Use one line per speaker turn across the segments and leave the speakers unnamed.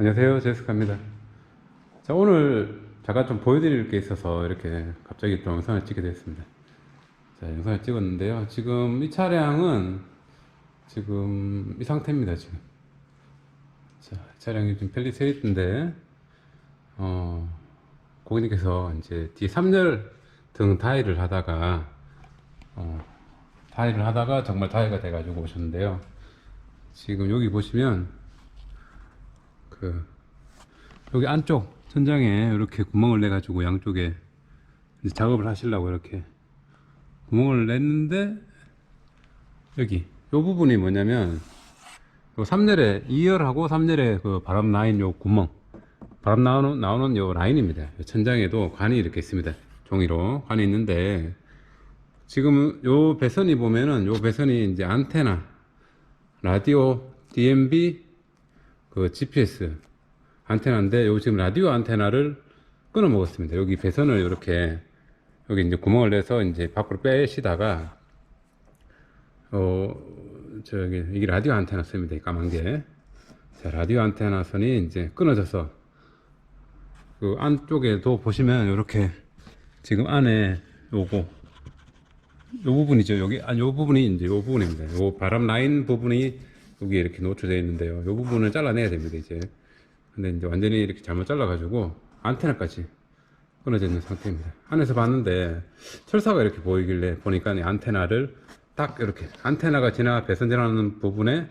안녕하세요. 제스카입니다. 자 오늘 잠깐 좀 보여드릴 게 있어서 이렇게 갑자기 좀 영상을 찍게 됐습니다. 자 영상을 찍었는데요. 지금 이 차량은 지금 이 상태입니다 지금. 자 차량이 좀 펠리세이드인데 어 고객님께서 이제 뒤에 3열 등 다이를 하다가 어 다이를 하다가 정말 다이가 돼가지고 오셨는데요. 지금 여기 보시면 그 여기 안쪽 천장에 이렇게 구멍을 내 가지고 양쪽에 작업을 하시려고 이렇게 구멍을 냈는데 여기 이 부분이 뭐냐면 요 3열에 2열하고 3열에 그 바람 라인 요 구멍 바람 나오는 나오는 요 라인입니다. 요 천장에도 관이 이렇게 있습니다. 종이로 관이 있는데 지금 요 배선이 보면은 요 배선이 이제 안테나 라디오 DMB 그 GPS 안테나인데 요 지금 라디오 안테나를 끊어 먹었습니다. 여기 배선을 이렇게 여기 이제 구멍을 내서 이제 밖으로 빼시다가 어 저기 이게 라디오 안테나. 이 까만 게. 자, 라디오 안테나 선이 이제 끊어져서 그 안쪽에도 보시면 이렇게 지금 안에 요거 요 부분이죠. 여기 아니 요 부분이 이제 요 부분입니다. 요 바람 라인 부분이 여기 이렇게 노출되어 있는데요. 요 부분을 잘라내야 됩니다. 이제 근데 이제 완전히 이렇게 잘못 잘라가지고 안테나까지 끊어져 있는 상태입니다. 안에서 봤는데 철사가 이렇게 보이길래 보니까 이 안테나를 딱 이렇게 안테나가 지나 배선 지나는 부분에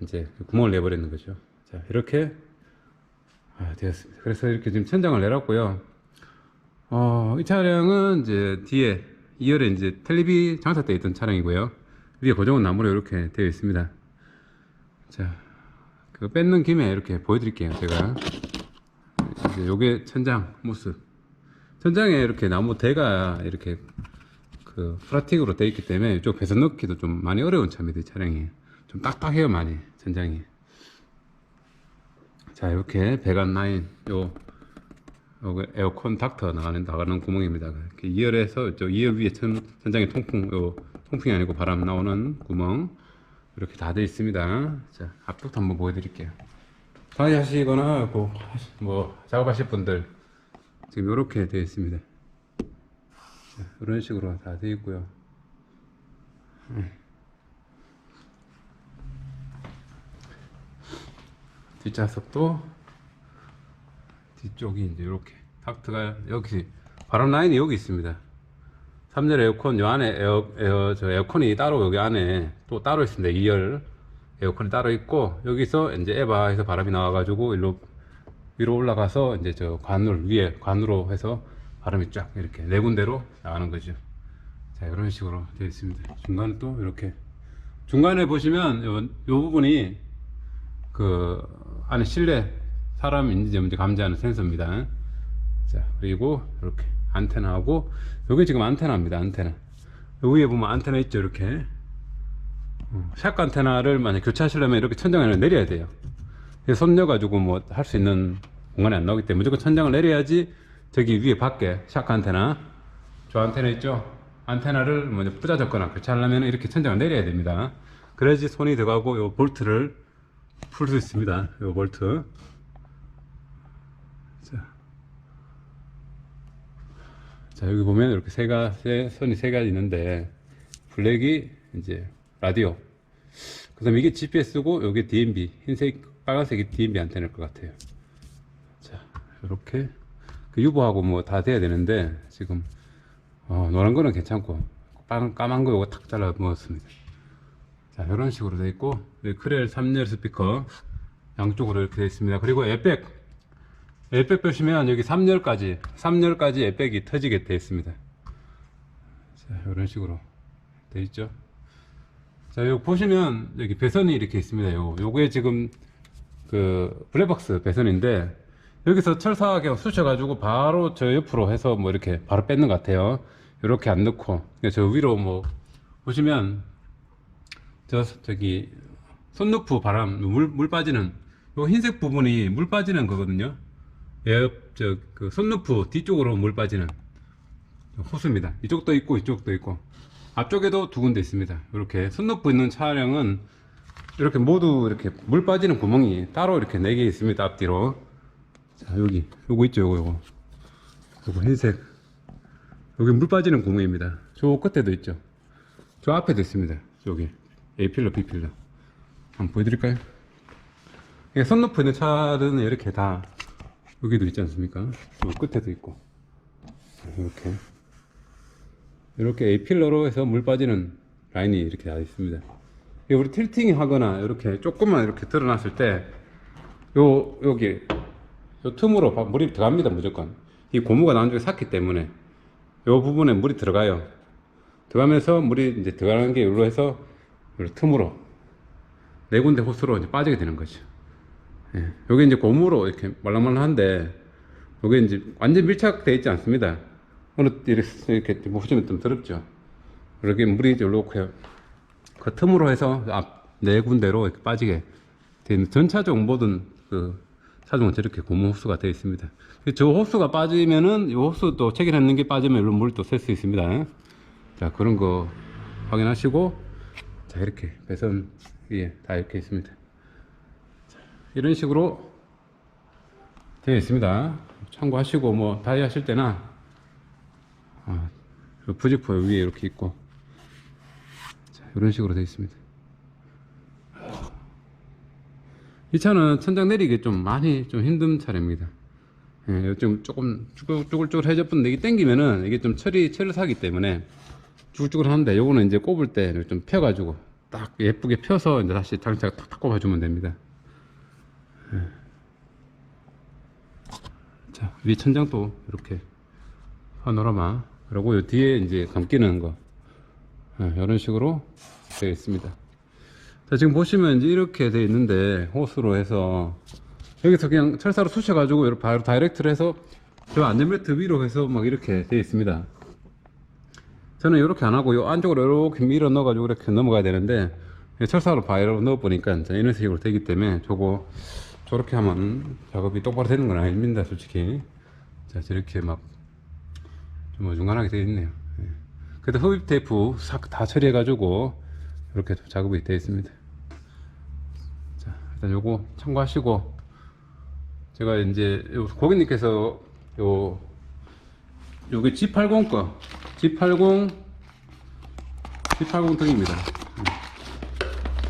이제 구멍을 내버리는 거죠. 자 이렇게 아, 되었습니다. 그래서 이렇게 지금 천장을 내놨고요. 어, 이 차량은 이제 뒤에 2열에 이제 텔레비 장착되어 있던 차량이고요. 위에 고정은 나무로 이렇게 되어 있습니다. 자, 그 뺏는 김에 이렇게 보여드릴게요. 제가 이제 요게 천장 모습. 천장에 이렇게 나무 대가 이렇게 그 플라틱으로 되어 있기 때문에 이쪽 배선 넣기도 좀 많이 어려운 차입니다. 이 차량이 좀 딱딱해요 많이 천장이. 자 이렇게 배관 라인 요 에어컨 닥터 나가는 나가는 구멍입니다. 이렇게 2열에서 저 2열 위에 천, 천장에 통풍 요 통풍이 아니고 바람 나오는 구멍 이렇게 다 되어 있습니다. 자 앞쪽도 한번 보여드릴게요. 다이 하시거나 뭐, 뭐 작업하실 분들 지금 이렇게 되어 있습니다. 자, 이런 식으로 다 되어 있고요. 음. 뒷좌석도 뒤쪽이 이제 이렇게 닥트가 여기 바람 라인이 여기 있습니다. 3열 에어컨 요 안에 에어 에어 저 에어컨이 따로 여기 안에 또 따로 있습니다. 2열 에어컨이 따로 있고 여기서 이제 에바에서 바람이 나와가지고 일로 위로 올라가서 이제 저 관을 위에 관으로 해서 바람이 쫙 이렇게 네 군데로 나가는 거죠. 자 이런 식으로 되어 있습니다. 중간에 또 이렇게 중간에 보시면 요, 요 부분이 그 안에 실내 사람 인지 문제 감지하는 센서입니다. 자 그리고 이렇게 안테나하고 여기 지금 안테나입니다. 안테나. 위에 보면 안테나 있죠. 이렇게 어, 샥 안테나를 만약 교체하시려면 이렇게 천장을 내려야 돼요. 그래서 손 넣어가지고 뭐 할 수 있는 공간이 안 나오기 때문에 무조건 천장을 내려야지 저기 위에 밖에 샥 안테나 저 안테나 있죠. 안테나를 먼저 부자 졌거나 교체하려면 이렇게 천장을 내려야 됩니다. 그래야지 손이 들어가고 요 볼트를 풀 수 있습니다. 요 볼트. 자. 자, 여기 보면 이렇게 세 가지, 선이 세 가지 있는데, 블랙이 이제 라디오. 그 다음에 이게 GPS고, 여기 DMB. 흰색, 빨간색이 DMB 안테나일 것 같아요. 자, 이렇게. 그 유보하고 뭐 다 돼야 되는데, 지금, 어, 노란 거는 괜찮고, 빨간, 까만 거 요거 탁 잘라 먹었습니다. 자, 이런 식으로 되어 있고, 크렐 3열 스피커 양쪽으로 이렇게 되어 있습니다. 그리고 에백, 에백 보시면 여기 3열까지, 3열까지 에백이 터지게 되어 있습니다. 자, 이런 식으로 되어 있죠. 자, 여기 보시면 여기 배선이 이렇게 있습니다. 요, 요게 지금 그 블랙박스 배선인데, 여기서 철사하게 쑤셔가지고 바로 저 옆으로 해서 뭐 이렇게 바로 뺏는 것 같아요. 이렇게 안 넣고, 그냥 저 위로 뭐, 보시면 저 저기 손루프 바람 물, 물 빠지는 요 흰색 부분이 물 빠지는 거거든요. 에어 저그 손루프 뒤쪽으로 물 빠지는 호스입니다. 이쪽도 있고 이쪽도 있고 앞쪽에도 두 군데 있습니다. 이렇게 손루프 있는 차량은 이렇게 모두 이렇게 물 빠지는 구멍이 따로 이렇게 네 개 있습니다. 앞뒤로. 자 여기 요거 있죠 요거 요거. 요거 흰색. 여기 물 빠지는 구멍입니다. 저 끝에도 있죠. 저 앞에도 있습니다. 여기 A필러 B필러. 한번 보여드릴까요? 예, 선루프 있는 차들은 이렇게 다 여기도 있지 않습니까? 요 끝에도 있고. 이렇게. 이렇게 A필러로 해서 물 빠지는 라인이 이렇게 다 있습니다. 우리 틸팅 하거나 이렇게 조금만 이렇게 드러났을 때 요 여기 요 틈으로 바- 물이 들어갑니다 무조건. 이 고무가 나온 쪽에 샀기 때문에 요 부분에 물이 들어가요. 들어가면서 물이 이제 들어가는 게 여기로 해서 요 틈으로 네 군데 호스로 이제 빠지게 되는 거죠 예. 요게 이제 고무로 이렇게 말랑말랑한데 요게 이제 완전 밀착되어 있지 않습니다 어느 때 이렇게, 보시면 좀 더럽죠 이렇게 물이 이렇게 그 틈으로 해서 앞 네 군데로 이렇게 빠지게 되는 전차종 모든 그 차종은 저렇게 고무 호스가 되어 있습니다. 저 호스가 빠지면은 이 호스도 체결했는 게 빠지면 이런 물도 셀 수 있습니다. 자 그런 거 확인하시고 자 이렇게 배선 위에 다 이렇게 있습니다. 자, 이런 식으로 되어 있습니다. 참고하시고 뭐 다이 하실 때나 아, 그 부직포 위에 이렇게 있고 자, 이런 식으로 되어 있습니다. 이 차는 천장 내리기 좀 많이 좀 힘든 차량입니다. 예, 좀 조금 쭈글쭈글해졌던 이게 땡기면은 이게 좀 철이 철을 사기 때문에 쭈글쭈글한데 요거는 이제 꼽을 때 좀 펴가지고 딱 예쁘게 펴서 이제 다시 장착 탁탁 꼽아주면 됩니다. 예. 자, 위 천장도 이렇게 파노라마 그리고 요 뒤에 이제 감기는 거 예, 이런 식으로 되어 있습니다. 자, 지금 보시면 이제 이렇게 되어 있는데 호스로 해서 여기서 그냥 철사로 쑤셔가지고 이렇게 바로 다이렉트로 해서 저 안전벨트 위로 해서 막 이렇게 되어 있습니다. 저는 이렇게 안 하고 요 안쪽으로 이렇게 밀어 넣어가지고 이렇게 넘어가야 되는데 철사로 바로 넣어보니까 자, 이런 식으로 되기 때문에 저거 저렇게 하면 작업이 똑바로 되는 건 아닙니다, 솔직히. 자, 저렇게 막 좀 어중간하게 되어 있네요. 예. 그래도 흡입 테이프 싹 다 처리해 가지고 이렇게 작업이 되어 있습니다. 자, 일단 요거 참고하시고 제가 이제 요 고객님께서 요 요게 G80 거 G80 G80 등입니다.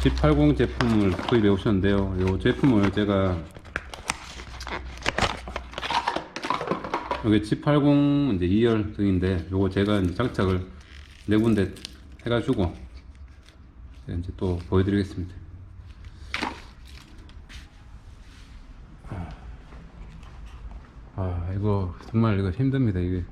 G80 제품을 구입해 오셨는데요. 요 제품을 제가 여기 G80 이제 2열 등인데 요거 제가 장착을 네 군데 해가지고 이제 또 보여드리겠습니다. 아 이거 정말 이거 힘듭니다 이게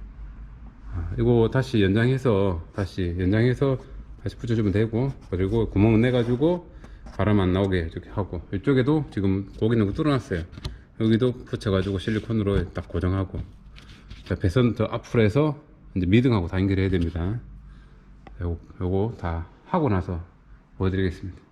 아, 이거 다시 연장해서 다시 연장해서 다시 붙여주면 되고 그리고 구멍 내가지고 바람 안 나오게 이렇게 하고 이쪽에도 지금 고기 넣고 뚫어놨어요. 여기도 붙여가지고 실리콘으로 딱 고정하고 자, 배선 더 앞으로 해서 이제 미등하고 다 연결해야 됩니다. 요거, 요거 다 하고 나서 보여드리겠습니다